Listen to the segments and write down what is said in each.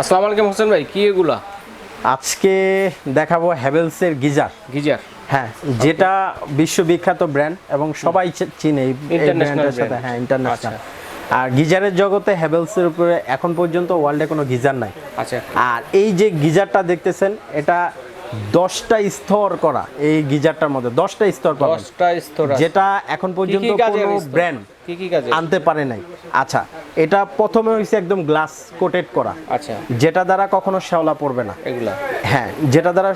আসসালামু আলাইকুম হোসেন ভাই কি এগুলা? আজকে দেখাবো হ্যাভেলসের গিজার। গিজার? হ্যাঁ যেটা বিশ্ববিখ্যাত ব্র্যান্ড এবং সবাই চিনে এই এই ব্র্যান্ডের সাথে হ্যাঁ ইন্টারন্যাশনাল আর গিজারের জগতে হ্যাভেলসের উপরে এখন পর্যন্ত ওয়ার্ল্ডে কোনো গিজার নাই। আচ্ছা। আর এই যে গিজারটা দেখতেছেন এটা দশটা স্তর করা এই গিজারটার মধ্যে দশটা স্তর পাবেন। দশটা স্তর যেটা এখন পর্যন্ত কোনো ব্র্যান্ড কি কি কাজে আনতে পারে নাই। আচ্ছা এটা প্রথমে হয়েছে একদম গ্লাস কোটেড করা। আচ্ছা। যেটা দ্বারা কখনো শ্যাওলা পড়বে না। এগুলা? হ্যাঁ যেটা দ্বারা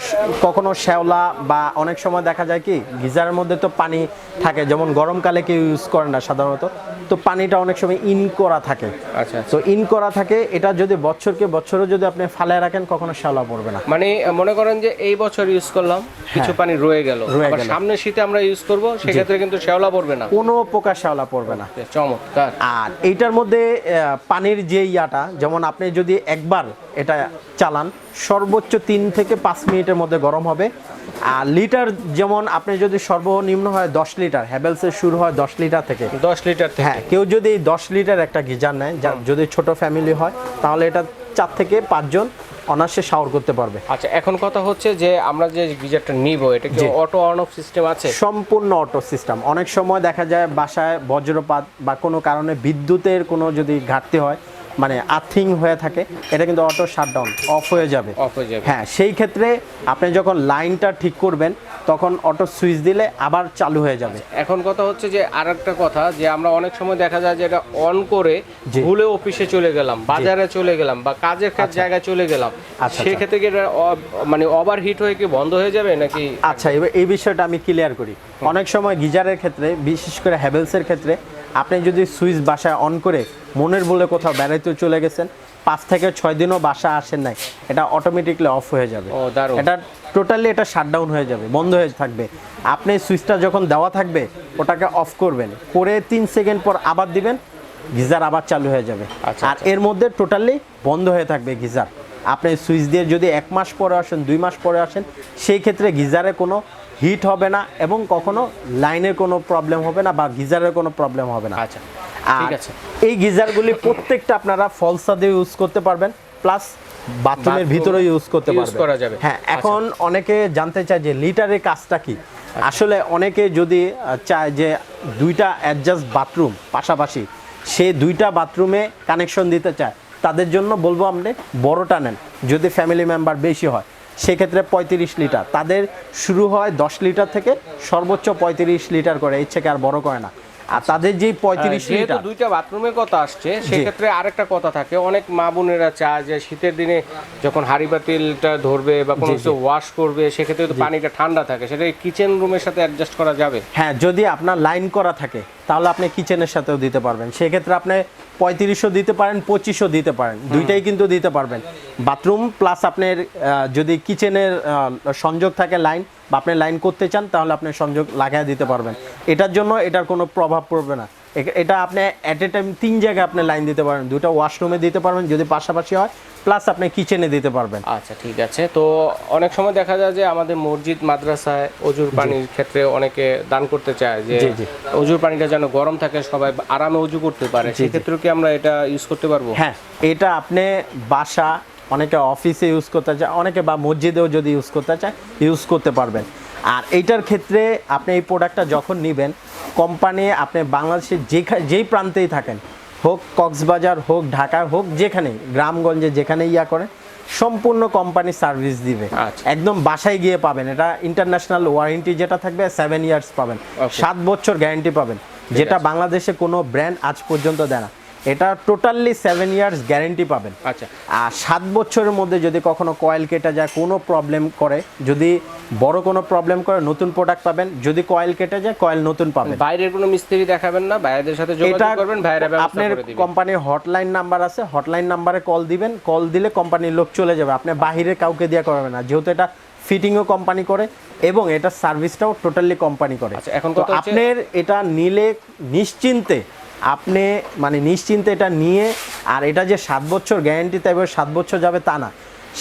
কখনো শ্যাওলা বা অনেক সময় দেখা যায় কি গিজারের মধ্যে তো পানি থাকে যেমন গরমকালে কেউ ইউজ করে না সাধারণত। তো পানিটা অনেক সময় ইন করা থাকে। আচ্ছা তো ইন করা থাকে এটা যদি বছরকে বছরও যদি আপনি ফালায় রাখেন কখনো শ্যাওলা পড়বে না। মানে মনে করেন যে এই বছর ইউজ করলাম কিছু পানি রয়ে গেল। হ্যাঁ। আবার গেল। সামনের শীতে আমরা ইউজ করব সেক্ষেত্রে কিন্তু শ্যাওলা পড়বে না। কোনো প্রকার শ্যাওলা পড়বে না। চমৎকার। আর এইটার মধ্যে পানির যে ইয়াটা যেমন আপনি যদি একবার এটা চালান সর্বোচ্চ তিন থেকে পাঁচ মিনিটের মধ্যে গরম হবে। আর লিটার যেমন আপনি যদি সর্বনিম্ন হয় দশ লিটার হ্যাভেলসের শুরু হয় দশ লিটার থেকে। দশ লিটার থেকে। হ্যাঁ কেউ যদি দশ লিটার একটা গিজার নেয় যদি ছোট ফ্যামিলি হয় তাহলে এটা চার থেকে পাঁচজন অনার্সে শাওয়ার করতে পারবে। আচ্ছা এখন কথা হচ্ছে যে আমরা যে গিজারটা নিব এটা কি অটো অন অফ সিস্টেম আছে? সম্পূর্ণ অটো সিস্টেম অনেক সময় দেখা যায় বাসায় বজ্রপাত বা কোনো কারণে বিদ্যুতের কোনো যদি ঘাটতি হয় মানে আর্থিং হয়ে থাকে এটা কিন্তু অটো শাটডাউন অফ হয়ে যাবে। অফ হয়ে যাবে। হ্যাঁ সেই ক্ষেত্রে আপনি যখন লাইনটা ঠিক করবেন তখন অটো সুইচ দিলে আবার চালু হয়ে যাবে। এখন কথা হচ্ছে যে আরেকটা কথা যে আমরা অনেক সময় দেখা যায় যে এটা অন করে। ভুলে অফিসে চলে গেলাম বাজারে চলে গেলাম বা কাজের কাজ জায়গায় চলে গেলাম আচ্ছা, সেক্ষেত্রে কি এটা মানে ওভার হিট হয়ে কি বন্ধ হয়ে যাবে নাকি? আচ্ছা এবার এই বিষয়টা আমি ক্লিয়ার করি। অনেক সময় গিজারের ক্ষেত্রে বিশেষ করে হ্যাভেলসের ক্ষেত্রে আপনি যদি সুইচ বাসায় অন করে মনের বলে কোথাও বেড়াইতে চলে গেছেন পাঁচ থেকে ছয় দিনও বাসা আসেন নাই এটা অটোমেটিকলি অফ হয়ে যাবে। এটা টোটালি এটা শাটডাউন হয়ে যাবে বন্ধ হয়ে থাকবে। আপনি সুইচটা যখন দেওয়া থাকবে ওটাকে অফ করবেন করে তিন সেকেন্ড পর আবার দিবেন গিজার আবার চালু হয়ে যাবে। আচ্ছা, আর এর মধ্যে টোটালি বন্ধ হয়ে থাকবে গিজার। আপনি সুইচ দিয়ে যদি এক মাস পরে আসেন দুই মাস পরে আসেন সেই ক্ষেত্রে গিজারে কোনো হিট হবে না এবং কখনো লাইনের কোনো প্রবলেম হবে না বা গিজারের কোনো প্রবলেম হবে না। আচ্ছা ঠিক আছে। এই গিজারগুলি প্রত্যেকটা আপনারা ফলসা দিয়ে ইউজ করতে পারবেন প্লাস বাথরুমের ভিতরে ইউজ করতে পারবেন। করা যাবে। হ্যাঁ এখন অনেকে জানতে চায় যে লিটারের কাজটা কি? আসলে অনেকে যদি চায় যে দুইটা অ্যাডজাস্ট বাথরুম পাশাপাশি সে দুইটা বাথরুমে কানেকশন দিতে চায় তাদের জন্য বলব আপনি বড়টা নেন। যদি ফ্যামিলি মেম্বার বেশি হয় সেক্ষেত্রে পঁয়ত্রিশ লিটার। তাদের শুরু হয় দশ লিটার থেকে সর্বোচ্চ পঁয়ত্রিশ লিটার করে এর থেকে আর বড় করে না। আর তাদের যেই পঁয়ত্রিশ লিটার দুইটা বাথরুমের কথা আসছে সেক্ষেত্রে আরেকটা কথা থাকে। অনেক মা বোনেরা চায় যে শীতের দিনে যখন হাড়ি বাতিলটা ধরবে বা কোনো কিছু ওয়াশ করবে সেক্ষেত্রে তো পানিটা ঠান্ডা থাকে। সেটা কিচেন রুমের সাথে অ্যাডজাস্ট করা যাবে? হ্যাঁ যদি আপনার লাইন করা থাকে তাহলে আপনি কিচেনের সাথেও দিতে পারবেন। সেক্ষেত্রে আপনি পঁয়ত্রিশও দিতে পারেন পঁচিশশো দিতে পারেন। দুইটাই কিন্তু দিতে পারবেন। বাথরুম প্লাস আপনার যদি কিচেনের সংযোগ থাকে লাইন বা আপনি লাইন করতে চান তাহলে আপনি সংযোগ লাগাই দিতে পারবেন। এটার জন্য এটার কোনো প্রভাব পড়বে না। এটা আপনি অ্যাট এ টাইম তিন জায়গায় আপনি লাইন দিতে পারবেন। দুটো ওয়াশরুমে দিতে পারবেন যদি পাশাপাশি হয় প্লাস আপনি কিচেনে দিতে পারবেন। আচ্ছা ঠিক আছে। তো অনেক সময় দেখা যায় যে আমাদের মসজিদ মাদ্রাসায় অজুর পানির ক্ষেত্রে অনেকে দান করতে চায় যে। অজুর পানিটা যেন গরম থাকে সবাই আরামে অজু করতে পারে। সেক্ষেত্রে কি আমরা এটা ইউজ করতে পারব? হ্যাঁ এটা আপনি বাসা অনেকে অফিসে ইউজ করতে চায় অনেকে বা মসজিদেও যদি ইউজ করতে চায় ইউজ করতে পারবেন। আর এইটার ক্ষেত্রে আপনি এই প্রোডাক্টটা যখন নেবেন কোম্পানি আপনি বাংলাদেশের যেখানে যেই প্রান্তেই থাকেন হোক কক্সবাজার হোক ঢাকা হোক যেখানেই গ্রামগঞ্জে যেখানে ইয়া করেন সম্পূর্ণ কোম্পানি সার্ভিস দিবে। আচ্ছা। একদম বাসায় গিয়ে পাবেন। এটা ইন্টারন্যাশনাল ওয়ারেন্টি যেটা থাকবে সেভেন ইয়ার্স পাবেন। সাত বছর গ্যারেন্টি পাবেন। যেটা বাংলাদেশে কোনো ব্র্যান্ড আজ পর্যন্ত দেয় না। এটা টোটালি সেভেন ইয়ার্স গ্যারেন্টি পাবেন। আচ্ছা। আর সাত বছরের মধ্যে যদি কখনো কয়েল কেটে যায় কোনো প্রবলেম করে যদি বড় কোনো প্রবলেম করে নতুন প্রোডাক্ট পাবেন। যদি কয়েল কেটে যায় কয়েল নতুন পাবেন। বাইরের কোনো মিস্ত্রি দেখাবেন না বাইরের সাথে যোগাযোগ করবেন ভাইরা আপনার কোম্পানির হটলাইন নাম্বার আছে। হটলাইন নাম্বারে কল দিবেন। কল দিলে কোম্পানির লোক চলে যাবে। আপনি বাহিরে কাউকে দিয়ে করবেন না। যেহেতু এটা ফিটিংও কোম্পানি করে এবং এটা সার্ভিসটাও টোটালি কোম্পানি করে। আচ্ছা, এখন তো আপনার এটা নিলে নিশ্চিন্তে আপনি মানে নিশ্চিন্তে এটা নিয়ে আর এটা যে সাত বছর গ্যারেন্টি তাই সাত বছর যাবে তা না।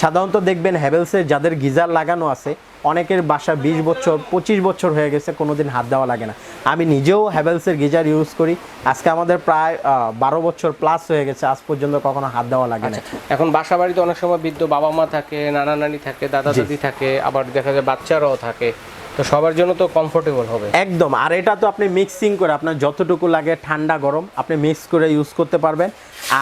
সাধারণত দেখবেন হ্যাভেলসের যাদের গিজার লাগানো আছে অনেকের বাসা বিশ বছর পঁচিশ বছর হয়ে গেছে কোনোদিন হাত দেওয়া লাগে না। আমি নিজেও হ্যাভেলসের গিজার ইউজ করি। আজকে আমাদের প্রায় বারো বছর প্লাস হয়ে গেছে আজ পর্যন্ত কখনো হাত দেওয়া লাগে না। এখন বাসা বাড়িতে অনেক সময় বৃদ্ধ বাবা মা থাকে নানা নানি থাকে দাদা দাদি থাকে আবার দেখা যায় বাচ্চারাও থাকে। তো সবার জন্য তো কমফোর্টেবল হবে। একদম আর এটা তো আপনি মিক্সিং করে আপনার যতটুকু লাগে ঠান্ডা গরম আপনি মিক্স করে ইউজ করতে পারবেন।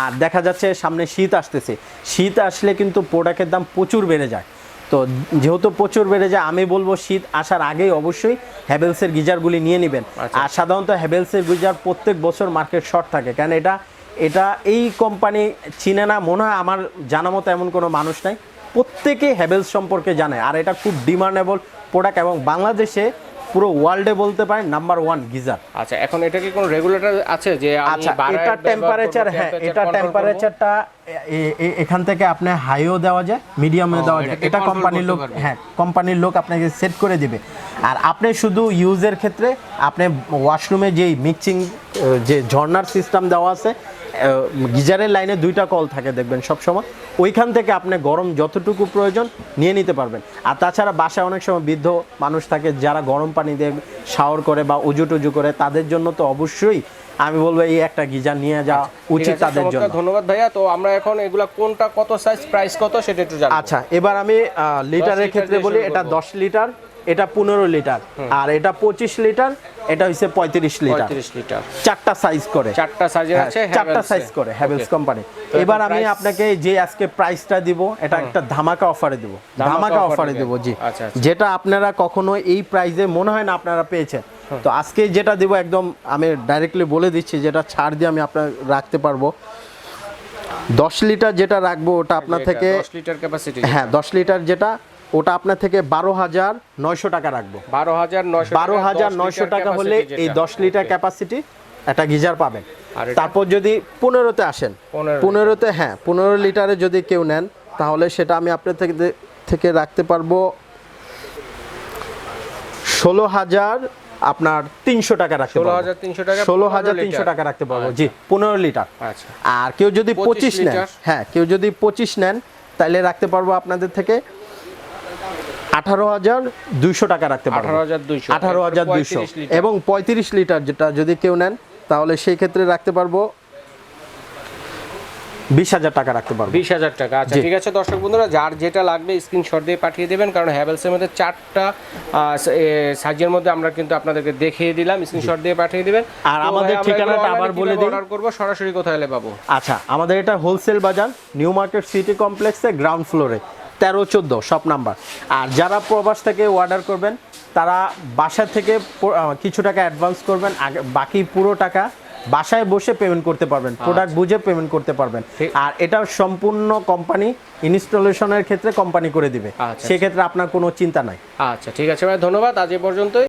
আর দেখা যাচ্ছে সামনে শীত আসতেছে শীত আসলে কিন্তু প্রোডাক্টের দাম প্রচুর বেড়ে যায়। তো যেহেতু প্রচুর বেড়ে যায় আমি বলব শীত আসার আগেই অবশ্যই হ্যাভেলসের গিজারগুলি নিয়ে নেবেন। আচ্ছা। আর সাধারণত হ্যাভেলসের গিজার প্রত্যেক বছর মার্কেট শর্ট থাকে কারণ এটা এটা এই কোম্পানি চিনে না মনে হয় আমার জানা মতো এমন কোনো মানুষ নাই। প্রত্যেকে হ্যাভেলস সম্পর্কে জানে আর এটা খুব ডিমান্ডেবল প্রোডাক্ট এবং বাংলাদেশে পুরো ওয়ার্ল্ডে বলতে পারেন নাম্বার ওয়ান গিজার। আচ্ছা এখন এটা কি কোনো রেগুলেটর আছে যে আচ্ছা এটা টেম্পারেচার হ্যাঁ এটা টেম্পারেচারটা এখান থেকে আপনি হাইও দেওয়া যায় মিডিয়ামে দেওয়া যায়। এটা কোম্পানির লোক হ্যাঁ কোম্পানির লোক আপনাকে সেট করে দিবে। আর আপনি শুধু ইউজের ক্ষেত্রে আপনি ওয়াশরুমে যেই মিক্সিং যে ঝর্নার সিস্টেম দেওয়া আছে গিজারের লাইনে দুইটা কল থাকে দেখবেন সব সময় ওইখান থেকে আপনি গরম যতটুকু প্রয়োজন নিয়ে নিতে পারবেন। আর তাছাড়া বাসায় অনেক সময় বৃদ্ধ মানুষ থাকে যারা গরম পানি দিয়ে শাওয়ার করে বা উজু টুজু করে তাদের জন্য তো অবশ্যই আমি বলব এই একটা গিজার নিয়ে যাওয়া উচিত তাদের জন্য। ধন্যবাদ ভাইয়া। তো আমরা এখন এগুলা কোনটা কত সাইজ প্রাইস কত সেটা একটু জানব। আচ্ছা এবার আমি লিটারের ক্ষেত্রে বলি এটা করব। দশ লিটার এটা পনেরো লিটার। আর এটা পঁচিশ লিটার এটা হচ্ছে পঁয়ত্রিশ লিটার। লিটার। চারটা সাইজ করে। চারটা সাইজের হ্যাঁ, আছে চারটা সাইজ করে হ্যাভেলস কোম্পানি এবার আমি আপনাকে যে আজকে প্রাইসটা দিব এটা একটা ধামাকা অফারে দিব। ধামাকা অফারে। দিব জি। আচ্ছা, আচ্ছা। যেটা আপনারা কখনো এই প্রাইসে মনে হয় না আপনারা পেয়েছেন। তো আজকে যেটা দিব একদম আমি ডাইরেক্টলি বলে দিচ্ছি যেটা ছাড় দিয়ে আমি আপনার রাখতে পারব। দশ লিটার যেটা রাখব ওটা আপনার থেকে 10 লিটার ক্যাপাসিটি হ্যাঁ দশ লিটার যেটা ওটা আপনার থেকে বারো হাজার নয়শো টাকা রাখব। 12900 বারো হাজার নয়শো টাকা হলে এই দশ লিটার ক্যাপাসিটি একটা গিজার পাবেন। তারপর যদি পনেরোতে আসেন পনেরোতে হ্যাঁ পনেরো লিটারে যদি কেউ নেন তাহলে সেটা আমি আপনার থেকে থেকে রাখতে পারব ষোলো হাজার আপনার তিনশো টাকা রাখতে পারব। তিনশো টাকা ষোলো হাজার তিনশো টাকা রাখতে পারব। জি পনেরো লিটার। আচ্ছা। আর কেউ যদি পঁচিশ নেন হ্যাঁ কেউ যদি পঁচিশ নেন তাহলে রাখতে পারব আপনাদের থেকে আঠারো হাজার দুইশো টাকা রাখতে পারব। 18200 আঠারো হাজার দুইশো। 35 লিটার। এবং পঁয়ত্রিশ লিটার যেটা যদি কেউ নেন তাহলে সেই ক্ষেত্রে রাখতে পারব বিশ হাজার টাকা রাখতে পারব। বিশ হাজার টাকা। আচ্ছা ঠিক আছে দর্শক বন্ধুরা যার যেটা লাগবে স্ক্রিনশট দিয়ে পাঠিয়ে দেবেন কারণ হ্যাভেলসের মধ্যে চারটা সাইজের মধ্যে আমরা কিন্তু আপনাদেরকে দেখিয়ে দিলাম স্ক্রিনশট দিয়ে পাঠিয়ে দিবেন। আর আমাদের ঠিকানাটা আবার বলে দিই। অর্ডার করব? সরাসরি কোথায় এলে পাবো? আচ্ছা আমাদের এটা হোলসেল বাজার নিউ মার্কেট সিটি কমপ্লেক্সে গ্রাউন্ড ফ্লোরে তেরো চোদ্দ সব নাম্বার। আর যারা প্রবাস থেকে অর্ডার করবেন তারা বাসা থেকে কিছু টাকা অ্যাডভান্স করবেন আগে বাকি পুরো টাকা বাসায় বসে পেমেন্ট করতে পারবেন প্রোডাক্ট বুঝে পেমেন্ট করতে পারবেন। আর এটা সম্পূর্ণ কোম্পানি ইনস্টলেশনের ক্ষেত্রে কোম্পানি করে দিবে। আচ্ছা। সেক্ষেত্রে আপনার কোনো চিন্তা নাই। আচ্ছা ঠিক আছে ভাই ধন্যবাদ। আজ এ পর্যন্তই।